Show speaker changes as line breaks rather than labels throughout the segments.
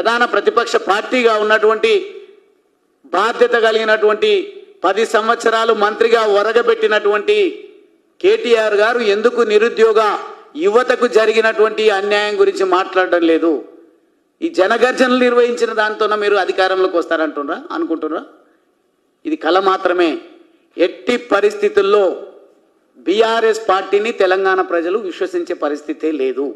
ప్రధాన ప్రతిపక్ష పార్టీగా ఉన్నటువంటి బాధ్యత కలిగినటువంటి పది సంవత్సరాలు మంత్రిగా ఒరగబెట్టినటువంటి కేటీఆర్ గారు ఎందుకు నిరుద్యోగ యువతకు జరిగినటువంటి అన్యాయం గురించి మాట్లాడడం లేదు. ఈ జనగర్జనలు నిర్వహించిన దాంతోన మీరు అధికారంలోకి వస్తారంటున్నారా? అనుకుంటున్నారా? ఇది కళ మాత్రమే. ఎట్టి పరిస్థితుల్లో బీఆర్ఎస్ పార్టీని తెలంగాణ ప్రజలు విశ్వసించే పరిస్థితే లేదు.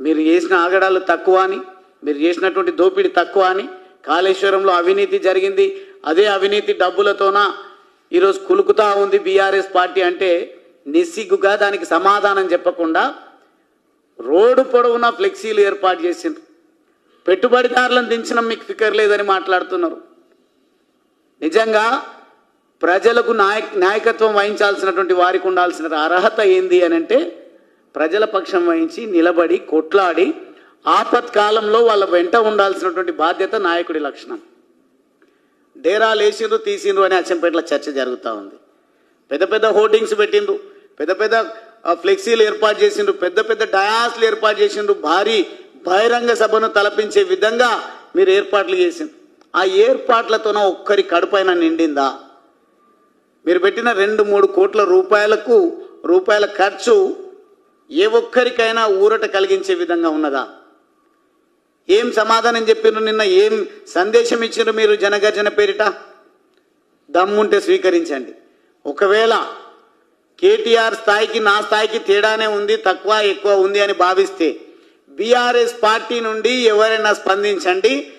మీరు చేసిన ఆగడాలు తక్కువ అని మీరు చేసినటువంటి దోపిడీ తక్కువ అని కాళేశ్వరంలో అవినీతి జరిగింది. అదే అవినీతి డబ్బులతోన ఈరోజు కులుకుతా ఉంది బీఆర్ఎస్ పార్టీ అంటే నిస్సిగ్గుగా దానికి సమాధానం చెప్పకుండా రోడ్డు పొడవునా ఫ్లెక్సీలు ఏర్పాటు చేసిండ్రు. పెట్టుబడిదారులను దించడం మీకు ఫికర్ లేదని మాట్లాడుతున్నారు. నిజంగా ప్రజలకు నాయక నాయకత్వం వహించాల్సినటువంటి వారికి ఉండాల్సిన అర్హత ఏంది అని అంటే ప్రజల పక్షం వహించి నిలబడి కొట్లాడి ఆపత్కాలంలో వాళ్ళ వెంట ఉండాల్సినటువంటి బాధ్యత నాయకుడి లక్షణం. డేరాలు వేసిండ్రు తీసిండ్రు అని అచ్చంపేటలో చర్చ జరుగుతూ ఉంది. పెద్ద పెద్ద హోర్డింగ్స్ పెట్టిండ్రు పెద్ద పెద్ద ఫ్లెక్సీలు ఏర్పాటు చేసిండ్రు పెద్ద పెద్ద డయాస్లు ఏర్పాటు చేసిండ్రు భారీ బహిరంగ సభను తలపించే విధంగా మీరు ఏర్పాట్లు చేసింది ఆ ఏర్పాట్లతోన ఒక్కరి కడుపైన నిండిందా? మీరు పెట్టిన రెండు మూడు కోట్ల రూపాయలకు రూపాయల ఖర్చు ఏ ఒక్కరికైనా ఊరట కలిగించే విధంగా ఉన్నదా? ఏం సమాధానం చెప్పిర్రు నిన్న? ఏం సందేశం ఇచ్చారు మీరు జనగర్జన పేరిట? దమ్ముంటే స్వీకరించండి. ఒకవేళ కేటీఆర్ స్థాయికి నా స్థాయికి తేడానే ఉంది తక్కువ ఎక్కువ ఉంది అని భావిస్తే బీఆర్ఎస్ పార్టీ నుండి ఎవరైనా స్పందించండి.